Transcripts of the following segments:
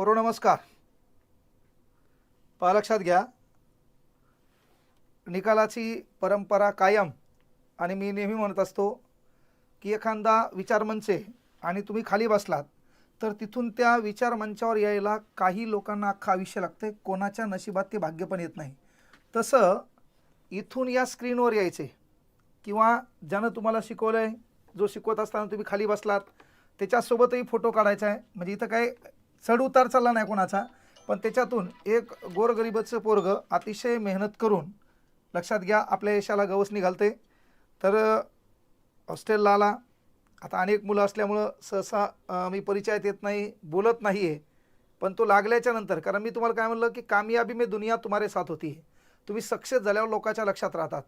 करो नमस्कार. पहा लक्षात घ्या. निकालाची परंपरा कायम आणि मी नेहमी म्हणत असतो की एखादा विचारमंचे आणि तुम्ही खाली बसलात तर तिथून त्या विचारमंचावर यायला काही लोकांना अख्खं आयुष्य लागते कोणाच्या नशिबात ते भाग्य पण येत नाही. तसं इथून या स्क्रीनवर यायचे किंवा ज्यानं तुम्हाला शिकवलं आहे जो शिकवत असताना तुम्ही खाली बसलात त्याच्यासोबतही फोटो काढायचा आहे. म्हणजे इथं काय चढउतार चालला नाही कोणाचा पण त्याच्यातून एक गोरगरिबाचं पोरग अतिशय मेहनत करून लक्षात घ्या आपल्या यशाला गवसणी निघालते तर हॉस्टेलला आला आता अनेक मुलं असल्यामुळं सहसा मी परिचयात येत नाही बोलत नाही आहे पण तो लागल्याच्या नंतर कारण मी तुम्हाला काय म्हणलं की कामयाबी मी दुनिया तुम्हारे साथ होती है. तुम्ही सक्सेस झाल्यावर लोकांच्या लक्षात राहतात.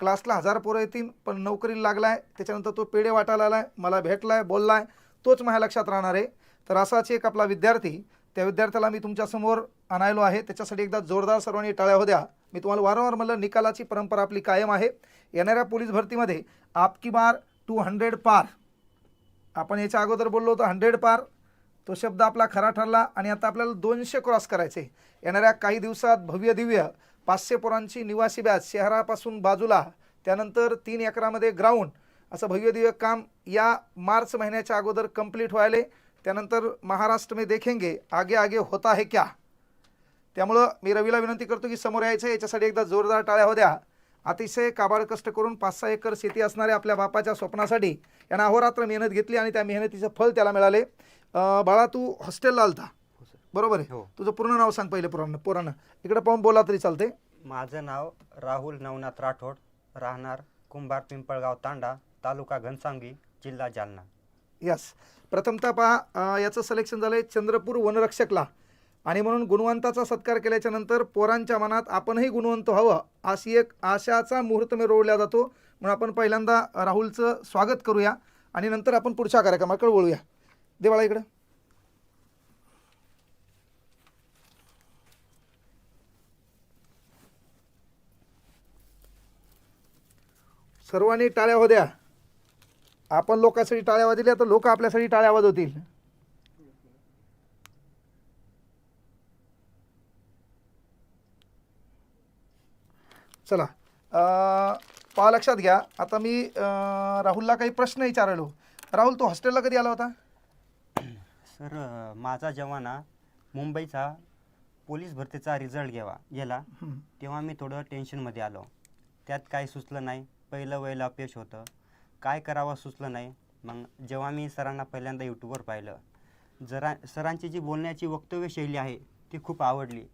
क्लासला हजार पोरं येतील पण नोकरीला लागला आहे त्याच्यानंतर तो पेढे वाटायला आला आहे मला भेटला आहे बोलला आहे तोच माझ्या लक्षात राहणार आहे. तर असाच एक आपला विद्यार्थी त्या विद्यार्थ्याला मी तुमच्यासमोर आणायलो आहे. त्याच्यासाठी एकदा जोरदार सर्वांनी टाळ्या होद्या मी तुम्हाला वारंवार म्हणलं निकालाची परंपरा आपली कायम आहे. येणाऱ्या पोलीस भरतीमध्ये आपकी बार टू हंड्रेड पार. आपण याच्या अगोदर बोललो होतो हंड्रेड पार. तो शब्द आपला खरा ठरला आणि आता आपल्याला दोनशे क्रॉस करायचे. येणाऱ्या काही दिवसात भव्य दिव्य पाचशे पोरांची निवासी बॅच शहरापासून बाजूला त्यानंतर तीन एकरामध्ये ग्राउंड असं भव्य दिव्य काम या मार्च महिन्याच्या अगोदर कंप्लीट व्हायले. त्यानंतर महाराष्ट्र में देखेंगे आगे आगे होता है क्या? त्यामुळं मी रवीला विनंती करतो की समोर यायचं याच्यासाठी एकदा जोरदार टाळ्या होत्या. अतिशय काबाड कष्ट करून पाच सहा एकर शेती असणाऱ्या आपल्या बापाच्या स्वप्नासाठी यांना अहोरात्र मेहनत घेतली आणि त्या मेहनतीचं फळ त्याला मिळाले. बाळा तू हॉस्टेलला आलता? बरोबर आहे. हो. तुझं पूर्ण नाव सांग पहिले पुराण पोरांना. इकडे पाहून बोला तरी चालते माझं नाव राहुल नवनाथ राठोड राहणार कुंभार पिंपळगाव तांडा तालुका घनसांगी जिल्हा जालना. यस प्रथमतः पहा याचं सिलेक्शन झालं आहे चंद्रपूर वनरक्षकला. आणि म्हणून गुणवंताचा सत्कार केल्याच्यानंतर पोरांच्या मनात आपणही गुणवंत व्हावं अशी एक आशाचा मुहूर्त मी रोवला जातो. म्हणून आपण पहिल्यांदा राहुलचं स्वागत करूया आणि नंतर आपण पुढच्या कार्यक्रमाकडे वळूया देवाळा इकडं. सर्वांनी टाळ्या होद्या. आपण लोकांसाठी टाळ्या वाजवल्या तर लोक आपल्यासाठी टाळ्या वाजवतील. चला पहा लक्षात घ्या. आता मी राहुलला काही प्रश्न विचारलो. राहुल तू हॉस्टेलला कधी आला होता? सर माझा जेव्हा ना मुंबईचा पोलीस भरतीचा रिझल्ट घ्यावा गेला. तेव्हा मी थोडं टेन्शनमध्ये आलो. त्यात काही सुचलं नाही. पहिलं वयला अपयश होतं. काय करावं सुचलं नाही. मग जेव्हा मी सरांना पहिल्यांदा यूट्यूबवर पाहिलं जरा सरांची जी बोलण्याची वक्तव्य शैली आहे ती खूप आवडली.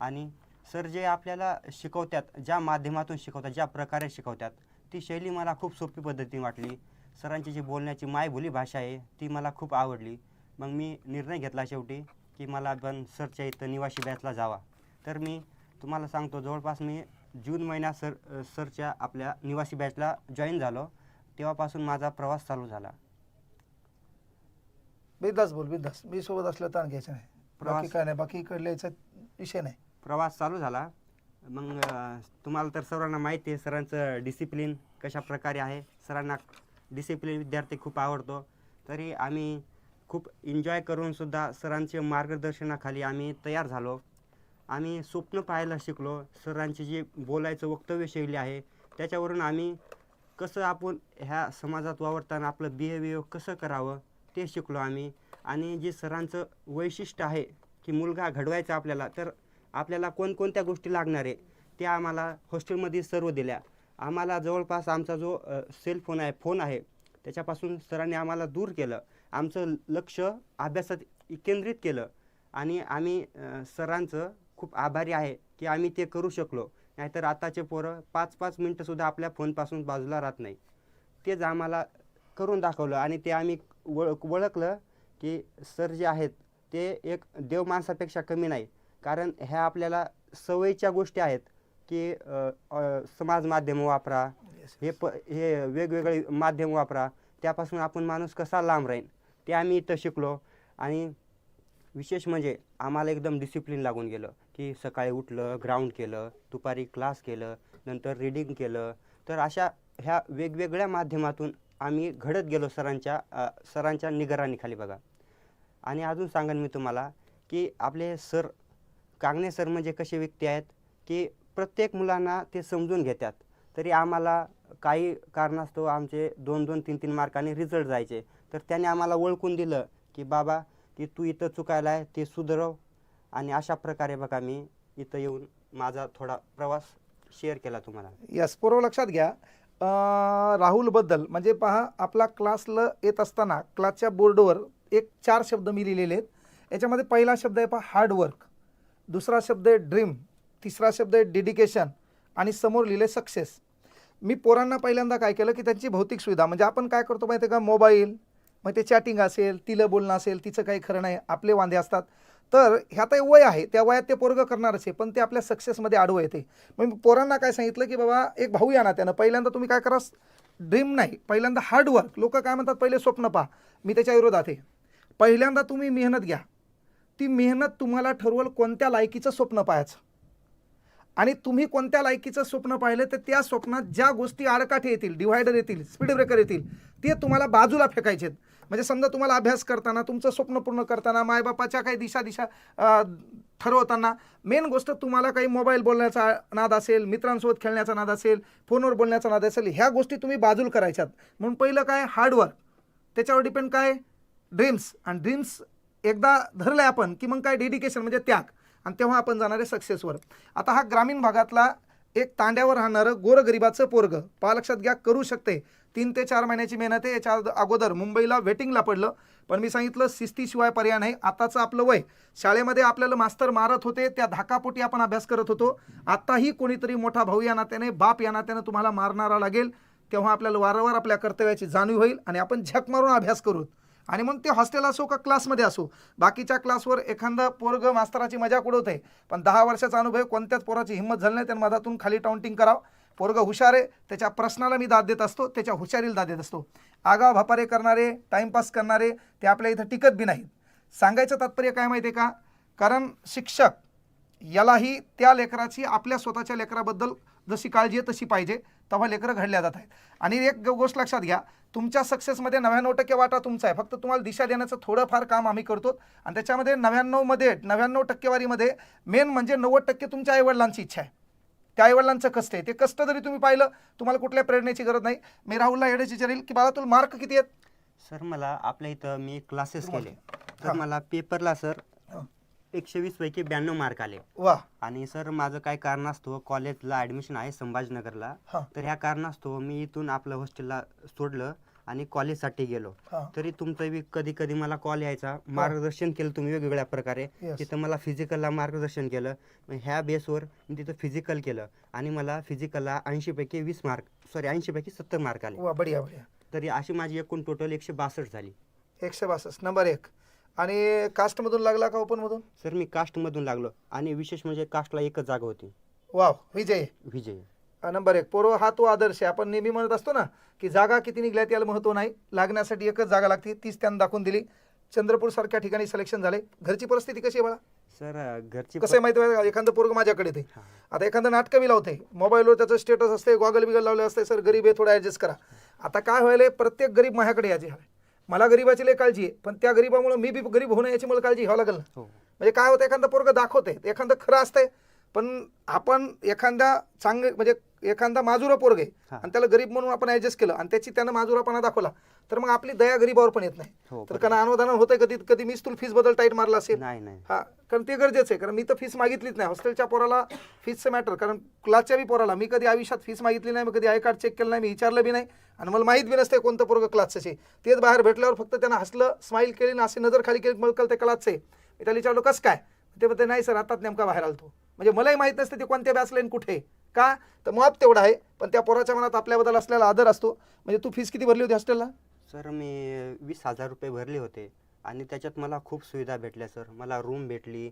आणि सर जे आपल्याला शिकवतात ज्या माध्यमातून शिकवतात ज्या प्रकारे शिकवतात ती शैली मला खूप सोपी पद्धतीने वाटली. सरांची जी बोलण्याची मायबोली भाषा आहे ती मला खूप आवडली. मग मी निर्णय घेतला शेवटी की मला पण सरच्या इथं निवासी बॅचला जावा. तर मी तुम्हाला सांगतो जवळपास मी जून महिन्यात सर सरच्या आपल्या निवासी बॅचला जॉईन झालो. तेव्हापासून माझा प्रवास चालू झाला. बिंदास बोल बिंदास. मी सोबत असलं ताण घ्यायचं नाही. बाकी प्रवास- काय नाही बाकी इकडले याचा विषय नाही. प्रवास चालू झाला. मग अ, तुम्हाला तर सर्वांना माहिती आहे सरांचं डिसिप्लिन कशा प्रकारे आहे? सरांना डिसिप्लिन विद्यार्थी खूप आवडतो. तरी आम्ही खूप एन्जॉय करून सुद्धा सरांच्या मार्गदर्शनाखाली आम्ही तयार झालो. आम्ही स्वप्न पाहायला शिकलो. सरांची जी बोलायचं वक्तव्य शैली आहे त्याच्यावरून आम्ही कसं आपण ह्या समाजात वावरताना आपलं बिहेवियर कसं करावं ते शिकलो आम्ही. आणि जे सरांचं वैशिष्ट्य आहे की मुलगा घडवायचा आपल्याला तर आपल्याला कोणकोणत्या गोष्टी लागणार आहे त्या आम्हाला हॉस्टेलमध्ये सर्व दिल्या. आम्हाला जवळपास आमचा जो सेल फोन आहे फोन आहे त्याच्यापासून सरांनी आम्हाला दूर केलं. आमचं लक्ष अभ्यासात केंद्रित केलं. आणि आम्ही सरांचं खूप आभारी आहे की आम्ही ते करू शकलो. नाहीतर आताचे पोरं पाच पाच मिनटंसुद्धा आपल्या फोनपासून बाजूला राहत नाही. तेच आम्हाला करून दाखवलं आणि ते आम्ही वळ ओळखलं की सर जे आहेत ते एक देव माणसापेक्षा कमी नाही. कारण ह्या आपल्याला सवयीच्या गोष्टी आहेत की समाज माध्यम वापरा हे प हे वेगवेगळे माध्यम वापरा त्यापासून आपण माणूस कसा लांब राहील ते आम्ही इथं शिकलो. आणि विशेष म्हणजे आम्हाला एकदम डिसिप्लिन लागून गेलं. की सकाळी उठलं ग्राउंड केलं दुपारी क्लास केलं नंतर रीडिंग केलं. तर अशा ह्या वेगवेगळ्या माध्यमातून आम्ही घडत गेलो सरांच्या सरांच्या निगराणीखाली बघा. आणि अजून सांगेन मी तुम्हाला की आपले सर कांगणे सर म्हणजे कसे व्यक्ती आहेत? की प्रत्येक मुलांना ते समजून घेतात. तरी आम्हाला काही कारणास्तव आमचे दोन दोन तीन तीन मार्काने रिझल्ट जायचे. तर त्याने आम्हाला ओळखून दिलं की बाबा की तू इथं चुकायला आहे ते सुधरव. आणि अशा प्रकारे बघा मी इथं येऊन माझा थोडा प्रवास शेअर केला तुम्हाला. यस पूर्व लक्षात घ्या. राहुलबद्दल म्हणजे पहा आपला क्लासला येत असताना क्लासच्या बोर्डवर एक चार शब्द मी लिहिलेले आहेत. याच्यामध्ये पहिला शब्द आहे पहा हार्डवर्क दुसरा शब्द आहे ड्रीम तिसरा शब्द आहे डेडिकेशन आणि समोर लिहिले सक्सेस मी पोरांना पहिल्यांदा काय केलं की त्यांची भौतिक सुविधा म्हणजे आपण काय करतो माहिती आहे का? मोबाईल मग ते चॅटिंग असेल तिलं बोलणं असेल तिचं काही खरं नाही आपले वांदे असतात. तर ह्या एक वय आहे त्या वयात ते पोरगं करणारच आहे पण ते आपल्या सक्सेसमध्ये आडवं येते. मग पोरांना काय सांगितलं की बाबा एक भाऊ या ना त्यानं. पहिल्यांदा तुम्ही काय करा ड्रीम नाही. पहिल्यांदा हार्डवर्क लोक काय म्हणतात पहिले स्वप्न पहा. मी त्याच्या विरोधात आहे. पहिल्यांदा तुम्ही मेहनत घ्या. ती मेहनत तुम्हाला ठरवल कोणत्या लायकीचं स्वप्न पाहायचं. आणि तुम्ही कोणत्या लायकीचं स्वप्न पाहिलं तर त्या स्वप्नात ज्या गोष्टी आडकाठी येतील डिव्हायडर येतील स्पीड ब्रेकर येतील ते तुम्हाला बाजूला फेकायचे आहेत म्हणजे समजा तुम्हाला अभ्यास करताना तुमचं स्वप्न पूर्ण करताना मायबापाच्या काही दिशा दिशा ठरवताना मेन गोष्ट तुम्हाला काही मोबाईल बोलण्याचा नाद असेल मित्रांसोबत खेळण्याचा नाद असेल फोनवर बोलण्याचा नाद असेल ह्या गोष्टी तुम्ही बाजूला करायच्यात. म्हणून पहिलं काय? हार्डवर्क. त्याच्यावर डिपेंड काय? ड्रीम्स. आणि ड्रीम्स एकदा धरले आपण की मग काय? डेडिकेशन म्हणजे त्याग. आणि तेव्हा आपण जाणार आहे सक्सेसवर. आता हा ग्रामीण भागातला एक तांड्यावर राहणारं गोरगरिबाचं पोरग. पहा लक्षात घ्या करू शकते. तीन ते चार महिन्याची मेहनत आहे. याच्या अगोदर मुंबईला वेटिंगला पडलं. पण मी सांगितलं शिस्तीशिवाय पर्याय नाही. आताचं आपलं वय. शाळेमध्ये आपल्याला मास्तर मारत होते. त्या धाकापोटी आपण अभ्यास करत होतो. आत्ताही कोणीतरी मोठा भाऊ या नात्याने बाप या नात्याने तुम्हाला मारणारा लागेल. तेव्हा आपल्याला वारंवार आपल्या कर्तव्याची जाणीव होईल आणि आपण झक मारून अभ्यास करू. आणि मग ते हॉस्टेल असो का क्लासमध्ये असो बाकीच्या क्लासवर एखादा पोरग मास्तराची मजाक उडवत आहे पण दहा वर्षाचा अनुभव कोणत्याच पोराची हिंमत झाली नाही त्यानं मधातून खाली टाउंटिंग करावं. पोरग हुशार आहे त्याच्या प्रश्नाला मी दाद देत असतो त्याच्या हुशारीला दाद देत असतो. आगाव भापारे करणारे टाइमपास करणारे ते आपल्या इथं टिकत बी नाहीत. सांगायचं तात्पर्य काय माहिती आहे का? कारण शिक्षक यालाही त्या लेकराची आपल्या स्वतःच्या लेकराबद्दल जशी काळजी आहे तशी पाहिजे. तेव्हा लेकरं घडल्या जात आहेत. आणि एक गोष्ट लक्षात घ्या तुमच्या सक्सेसमध्ये नव्याण्णव टक्के वाटा तुमचा आहे. फक्त तुम्हाला दिशा देण्याचं थोडंफार काम आम्ही करतो. आणि त्याच्यामध्ये नव्याण्णवमध्ये नव्याण्णव टक्केवारीमध्ये मेन म्हणजे नव्वद टक्के तुमच्या आईवडिलांची इच्छा आहे. त्या आईवडिलांचं कष्ट आहे. ते कष्ट जरी तुम्ही पाहिलं तुम्हाला कुठल्या प्रेरणेची गरज नाही. मी राहुलला एवढेच विचारेल की बाळा तुला मार्क किती आहेत? सर मला आपल्या इथं मी क्लासेस केले. तर. मला पेपरला सर. एकशे वीस पैकी ब्याण्णव मार्क आले. वा. आणि सर माझं काय कारणास्तव कॉलेजला ॲडमिशन आहे संभाजीनगरला. हां. तर ह्या कारणास्तव मी इथून आपलं हॉस्टेलला सोडलं आणि कॉलेजसाठी गेलो. हां. तरी तुमचं बी कधी कधी मला कॉल यायचा. मार्गदर्शन केलं तुम्ही वेगवेगळ्या प्रकारे. Yes. तिथं मला फिजिकलला मार्गदर्शन केलं. मग ह्या बेसवर मी तिथं फिजिकल केलं. आणि मला फिजिकलला ऐंशीपैकी वीस मार्क सॉरी ऐंशीपैकी सत्तर मार्क आले. वा बढिया बढिया. तरी अशी माझी एकूण टोटल एकशे बासष्ट झाली. एकशे बासष्ट नंबर एक. आणि कास्टमधून लागला का ओपनमधून सर मी कास्टमधून लागलो. आणि विशेष म्हणजे कास्टला एकच जागा होती. वाव विजय. विजय. हा, नंबर एक पोरो हा तो आदर्श आहे. आपण नेहमी म्हणत असतो ना की जागा किती निघल्यात याला महत्त्व नाही. लागण्यासाठी एकच जागा लागते तीच त्यांनी दाखवून दिली. चंद्रपूर सारख्या ठिकाणी सिलेक्शन झाले. घरची परिस्थिती कशी आहे बाळा? सर घरची कसं आहे माहिती आहे का? एखादं पोरग माझ्याकडे ते हां. आता एखादं नाटकं बी लावते मोबाईलवर त्याचं स्टेटस असते गॉगल बिगल लावले असते सर गरीब आहे थोडं ॲडजस्ट करा. आता काय व्हायला प्रत्येक गरीब माझ्याकडे यायची हवे मला गरीबाची लय काळजी आहे पण त्या गरीबामुळे मी बी गरीब होणं याची मला काळजी घ्यावं लागेल ना. हो. म्हणजे काय होतं एखादं पोरगं दाखवते एखादं खरं असतंय पण आपण एखाद्या चांगले म्हणजे एखादा माजुरा पोरग आहे. आणि त्याला गरीब म्हणून आपण ऍडजस्ट केलं आणि त्याची त्यानं माजुरापणा दाखवला तर मग आपली दया गरीबावर पण येत नाही. हो तर कारण अनुदान होतंय कधी कधी मीच तुला फीसबद्दल टाईट मारला असेल. नाही नाही. हा कारण ते गरजेचं आहे कारण मी तर फीस मागितलीच नाही. हॉस्टेलच्या पोराला फीसचं मॅटर कारण क्लासच्या बी पोराला मी कधी आयुष्यात फीस मागितली नाही मी कधी आय कार्ड चेक केलं नाही मी विचारलं बी नाही आणि मला माहीत बी नसते कोणतं पोरगं क्लासचं तेच बाहेर भेटल्यावर फक्त त्यांना हसलं स्माईल केली आणि अशी नजर खाली केली कळतं ते क्लासचं आहे. मी त्याला विचारलो कसं काय? ते म्हणते नाही सर आताच नेमका बाहेर आलतो. म्हणजे मलाही माहीत नसते ते कोणत्या बॅच लाईन कुठे आहे. का? तर मग तेवढा आहे. पण त्या पोराच्या मनात आपल्याबद्दल असलेला आदर असतो. म्हणजे तू फीस किती भरली होती हॉस्टेलला सर मी वीस हजार रुपये भरले होते. आणि त्याच्यात मला खूप सुविधा भेटल्या सर. मला रूम भेटली.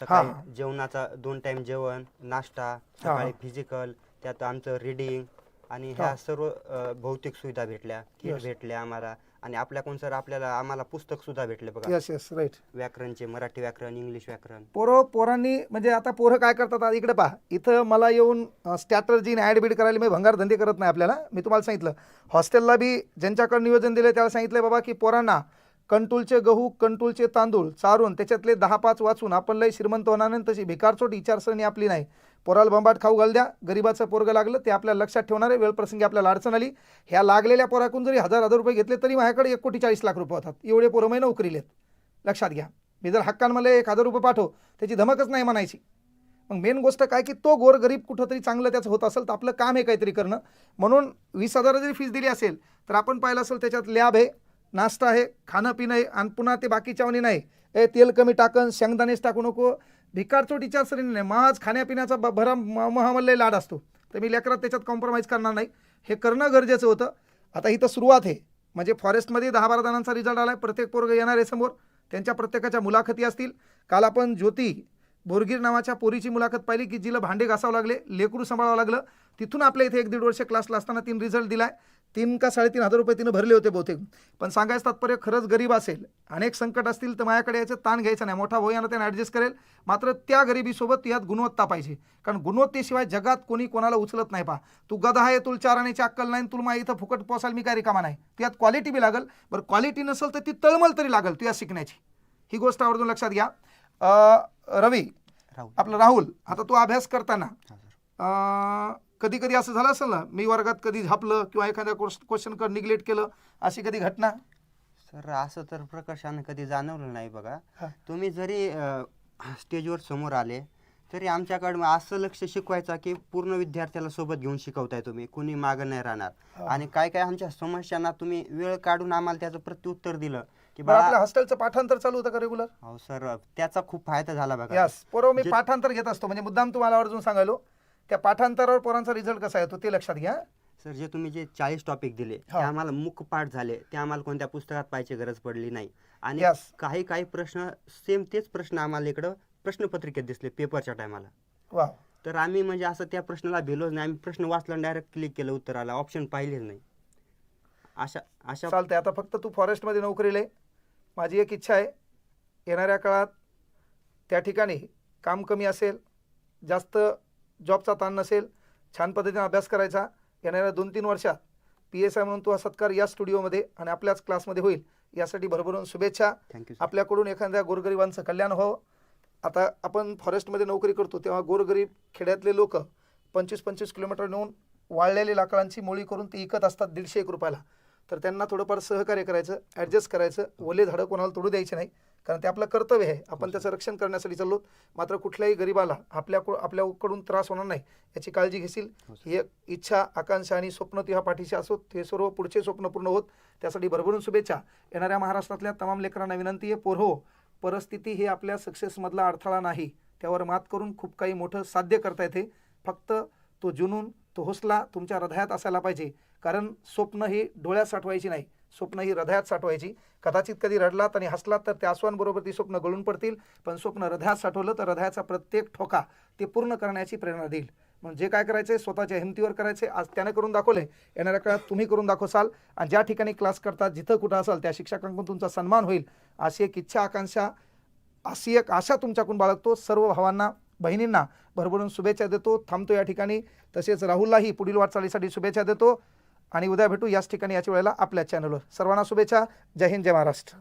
सकाळी जेवणाचा दोन टाइम जेवण नाश्ता सकाळी फिजिकल त्यात आमचं रिडिंग आणि ह्या सर्व अ, भौतिक सुविधा भेटल्या. किट. भेटल्या आम्हाला. आणि आपल्याकडून सर आपल्याला आम्हाला पुस्तक सुद्धा भेटले बघा. येस येस राईट व्याकरणचे मराठी व्याकरण इंग्लिश व्याकरण. पोरं पोरांनी म्हणजे आता पोरं काय करतात आता इकडे पहा. इथं मला येऊन स्ट्रॅटर्जी ॲड बीड करायला मी भंगार धंदे करत नाही आपल्याला. मी तुम्हाला सांगितलं. हॉस्टेलला बी ज्यांच्याकडे नियोजन दिलं त्याला सांगितलं बाबा की पोरांना कंटूलचे गहू कंटूलचे तांदूळ चारून त्याच्यातले दहा पाच वाचून आपण लय श्रीमंत होणार नाही तशी भिकारचोट विचारसरणी आपली नाही. पोराला बंबाट खाऊ घाल द्या. गरीबाचं पोरगं लागलं ते आपल्याला लक्षात ठेवणार आहे. वेळप्रसंगी आपल्याला अडचण आली. ह्या लागलेल्या पोराकून जरी हजार हजार रुपये घेतले तरी माझ्याकडे एक कोटी चाळीस लाख रुपये होतात. एवढे पोरं मी नोकरीलेत लक्षात घ्या. मी जर हक्कान मला एक हजार रुपये पाठव त्याची धमकच नाही म्हणायची. मग मेन गोष्ट काय की तो गोरगरीब कुठंतरी चांगलं त्याचं होत असेल तर आपलं काम आहे काहीतरी करणं. म्हणून वीस हजार जरी फीस दिली असेल तर आपण पाहिलं असेल त्याच्यात लॅब आहे नाश्ता आहे खाणं पिणं आहे आणि पुन्हा ते बाकीच्यावानी नाही. ए तेल कमी टाकन शेंगदाणेच टाकू नको. भिकारचोट विचारसरणी नाही माझ खाण्यापिण्याचा ब- भरा महामल्ले लाड असतो. तर मी लेकरात त्याच्यात कॉम्प्रोमाइज करणार नाही. हे करणं गरजेचं होतं. आता इथं सुरुवात आहे. म्हणजे फॉरेस्टमध्ये दहा बारा जणांचा रिझल्ट आला आहे प्रत्येक पोरग येणार आहे समोर. त्यांच्या प्रत्येकाच्या मुलाखती असतील. काल आपण ज्योती बोरगीर नावाच्या पोरीची मुलाखत पाहिली की जिला भांडे घासावं लागले लेकरू सांभाळावं लागलं. तिथून आपल्या इथे एक दीड वर्ष क्लासला असताना तीन रिझल्ट दिलाय. तीन का साडेतीन हजार रुपये तिनं भरले होते बहुतेक. पण सांगायचं तात्पर्य खरंच गरीब असेल. अनेक संकट असतील तर माझ्याकडे याचं ताण घ्यायचं नाही. मोठा भाऊ यानं त्यानं ॲडजस्ट करेल. मात्र त्या गरिबीसोबत यात गुणवत्ता पाहिजे. कारण गुणवत्तेशिवाय जगात कोणी कोणाला उचलत नाही पा तू गधा आहे तुला चार आण्याची अक्कल नाही तुला माझ्या इथं फुकट पोसाल मी काय रिकामा नाही. त्यात क्वालिटी बी लागल. बरं क्वालिटी नसेल तर ती तळमळ तरी लागल तू या शिकण्याची. ही गोष्ट आवर्जून लक्षात घ्या. रवी आपलं राहुल आता तू अभ्यास करताना. कधी कधी असं झालं असेल ना मी वर्गात कधी झापलं किंवा एखाद्या क्वेश्चन कर निग्लेक्ट केलं अशी कधी घटना? सर असं तर प्रकर्षानं कधी जाणवलं नाही बघा. हा. तुम्ही जरी अ, स्टेजवर समोर आले तरी आमच्याकडं असं लक्ष शिकवायचं की पूर्ण विद्यार्थ्याला सोबत घेऊन शिकवताय तुम्ही. कुणी मागं नाही राहणार. हा. आणि काय काय आमच्या समस्यांना तुम्ही वेळ काढून आम्हाला त्याचं प्रत्युत्तर दिलं की बरं आपल्या बाळा हॉस्टेलचं पाठांतर चालू होतं का रेग्युलर हो सर त्याचा खूप फायदा झाला बघा. यस बरोबर मी जे- पाठांतर घेत असतो. म्हणजे मुद्दाम तुम्हाला आवर्जून सांगायलो त्या पाठांतरावर पोरांचा रिझल्ट कसा येतो ते लक्षात घ्या. सर जे तुम्ही जे चाळीस टॉपिक दिले हा. ते आम्हाला मुख पाठ झाले. ते आम्हाला कोणत्या पुस्तकात पाहायची गरज पडली नाही. आणि Yes. काही काही प्रश्न सेम तेच प्रश्न आम्हाला इकडं प्रश्नपत्रिकेत दिसले पेपरच्या टायमाला वा तर आम्ही म्हणजे असं त्या प्रश्नाला भेलोच नाही. आम्ही प्रश्न वाचला डायरेक्ट क्लिक केलं उत्तराला. ऑप्शन पाहिलेच नाही. अशा अशा चालतंय. आता फक्त तू फॉरेस्टमध्ये नोकरीला आहे माझी एक इच्छा आहे. येणाऱ्या काळात त्या ठिकाणी काम कमी असेल जास्त जॉबचा ताण नसेल छान पद्धतीने अभ्यास करायचा येणाऱ्या दोन तीन वर्षात पी एस आय म्हणून तू हा सत्कार या स्टुडिओमध्ये आणि आपल्याच क्लासमध्ये होईल. यासाठी भरभरून शुभेच्छा. आपल्याकडून एखाद्या गोरगरिबांचं कल्याण व्हावं आता आपण फॉरेस्टमध्ये नोकरी करतो तेव्हा गोरगरीब खेड्यातले लोक पंचवीस पंचवीस किलोमीटर नेऊन वाळलेली लाकडांची मोळी करून ती विकत असतात दीडशे एक रुपयाला. तर त्यांना थोडंफार सहकार्य करायचं ॲडजस्ट करायचं. ओले झाडं कोणाला तोडू द्यायचे नाही. कारण ते आपलं कर्तव्य आहे. आपण त्याचं रक्षण करण्यासाठी चाललो. मात्र कुठल्याही गरीबाला आपल्या आपल्याकडून त्रास होणार नाही याची काळजी घेशील. हो. ही एक इच्छा आकांक्षा आणि स्वप्न तुझ्या पाठीशी असोत ते सर्व पुढचे स्वप्न पूर्ण होत. त्यासाठी भरभरून शुभेच्छा. येणाऱ्या महाराष्ट्रातल्या तमाम लेकरांना विनंती आहे पोरहो परिस्थिती ही आपल्या सक्सेसमधला अडथळा नाही. त्यावर मात करून खूप काही मोठं साध्य करता येते. फक्त तो जुनून तो हौसला तुमच्या हृदयात असायला पाहिजे. कारण स्वप्न ही डोळ्यात साठवायची नाही. स्वप्न ही हृदयात साठवायची. कदाचित कधी रडलात आणि हसलात तर त्या आसवांबरोबर ती स्वप्न गळून पडतील. पण स्वप्न हृदयात साठवलं तर हृदयाचा प्रत्येक ठोका ते पूर्ण करण्याची प्रेरणा देईल. मग जे काय करायचं स्वतःच्या हिमतीवर करायचे आज त्याने करून दाखवले येणाऱ्या काळात तुम्ही करून दाखवसाल आणि ज्या ठिकाणी क्लास करतात जिथं कुठं असाल त्या शिक्षकांकडून तुमचा सन्मान होईल. अशी एक इच्छा आकांक्षा अशी एक आशा तुमच्याकडून बाळगतो. सर्व भावांना बहिणींना भरभरून शुभेच्छा देतो. थांबतो या ठिकाणी. तसेच राहुललाही पुढील वाटचालीसाठी शुभेच्छा देतो. आणि उद्या भेटू याच ठिकाणी याच्या वेळेला आपल्या चॅनलवर सर्वांना शुभेच्छा. जय हिंद जय महाराष्ट्र.